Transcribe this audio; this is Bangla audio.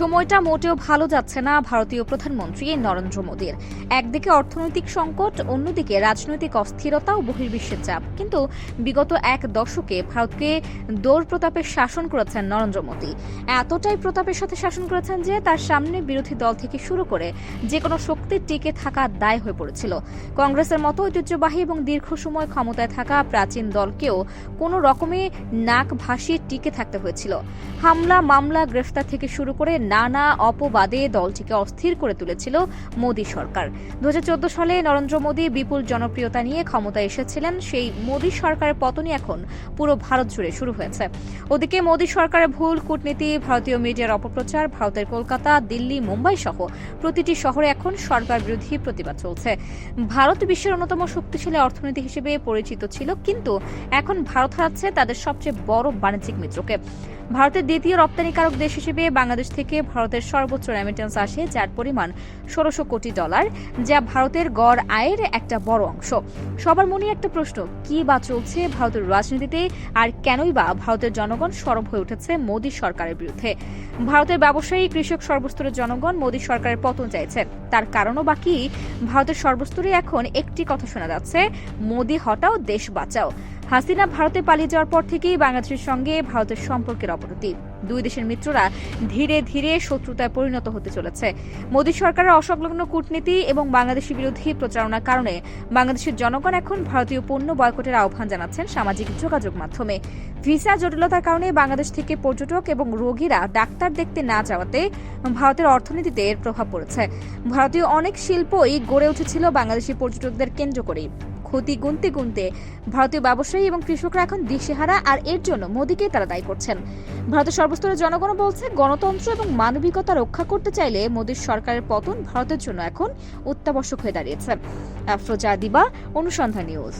সময়টা মোটেও ভালো যাচ্ছে না ভারতীয় প্রধানমন্ত্রী নরেন্দ্র মোদীর। একদিকে অর্থনৈতিক সংকট, অন্যদিকে রাজনৈতিক অস্থিরতা ও বহির্বিশ্বের চাপ। কিন্তু বিগত এক দশকে ভারতকে দৌড় প্রতাপের শাসন করেছেন নরেন্দ্র মোদী। এতটাই প্রতাপের সাথে শাসন করেছেন যে তার সামনে বিরোধী দল থেকে শুরু করে যে কোনো শক্তির টিকে থাকা দায় হয়ে পড়েছিল। কংগ্রেসের মতো ঐতিহ্যবাহী এবং দীর্ঘ সময় ক্ষমতায় থাকা প্রাচীন দলকেও কোনো রকমে নাক ভাসিয়ে টিকে থাকতে হয়েছিল। হামলা, মামলা, গ্রেফতার থেকে শুরু করে নানা অপবাদে দলটিকে অস্থির করে তুলেছিল মোদী সরকার। দু হাজার চোদ্দ সালে নরেন্দ্র মোদী বিপুল জনপ্রিয়তা নিয়ে ক্ষমতায় এসেছিলেন, সেই মোদী সরকারের পতনই এখন পুরো ভারত জুড়ে শুরু হয়েছে। ওদিকে মোদী সরকারের ভুল কূটনীতি, ভারতীয় মিডিয়ার অপপ্রচার, ভারতের কলকাতা, দিল্লি, মুম্বাই সহ প্রতিটি শহরে এখন সরকার বিরোধী প্রতিবাদ চলছে। ভারত বিশ্বের অন্যতম শক্তিশালী অর্থনীতি হিসেবে পরিচিত ছিল, কিন্তু এখন ভারত হারাচ্ছে তাদের সবচেয়ে বড় বাণিজ্যিক মিত্রকে। ভারতের দ্বিতীয় রপ্তানিকারক দেশ হিসেবে বাংলাদেশ থেকে ভারতের সর্বোচ্চ রেমিটেন্স আসে, যার পরিমাণ ষোলোশো কোটি ডলার, যা ভারতের গড় আয়ের একটা বড় অংশ। সবার মনে একটা প্রশ্ন, কি বা চলছে ভারতের রাজনীতিতে, আর কেনই বা ভারতের জনগণ সরব হয়ে উঠেছে মোদী সরকারের বিরুদ্ধে? ভারতের ব্যবসায়ী, কৃষক সর্বস্তরের জনগণ মোদী সরকারের পতন চাইছে। তার কারণও বাকি ভারতের সর্বস্তরে এখন একটি কথা শোনা যাচ্ছে, মোদী হটাও দেশ বাঁচাও। হাসিনা ভারতে পালিয়ে যাওয়ার পর থেকেই বাংলাদেশের সঙ্গে ভারতের সম্পর্কের অবনতি। দুই দেশের মিত্ররা ধীরে ধীরে শত্রুতায় পরিণত হতে চলেছে। মোদী সরকারের অসংলগ্ন কূটনীতি এবং বাংলাদেশি বিরোধী প্রচারণার কারণে বাংলাদেশের জনগণ এখন ভারতীয় পণ্য বয়কটের আহ্বান জানাচ্ছেন সামাজিক যোগাযোগ মাধ্যমে। ভিসা জটিলতার কারণে বাংলাদেশ থেকে পর্যটক এবং রোগীরা ডাক্তার দেখতে না যাওয়াতে ভারতের অর্থনীতিতে এর প্রভাব পড়েছে। ভারতীয় অনেক শিল্পই গড়ে উঠেছিল বাংলাদেশি পর্যটকদের কেন্দ্র করেই। ক্ষতি গুনতে গুনতে ভারতীয় ব্যবসায়ী এবং কৃষকরা এখন দিশেহারা, আর এর জন্য মোদীকে তারা দায়ী করছেন। ভারতের সর্বস্তরের জনগণ বলছে, গণতন্ত্র এবং মানবিকতা রক্ষা করতে চাইলে মোদীর সরকারের পতন ভারতের জন্য এখন অত্যাবশ্যক হয়ে দাঁড়িয়েছে। আফরোজা দিবা, অনুসন্ধান নিউজ।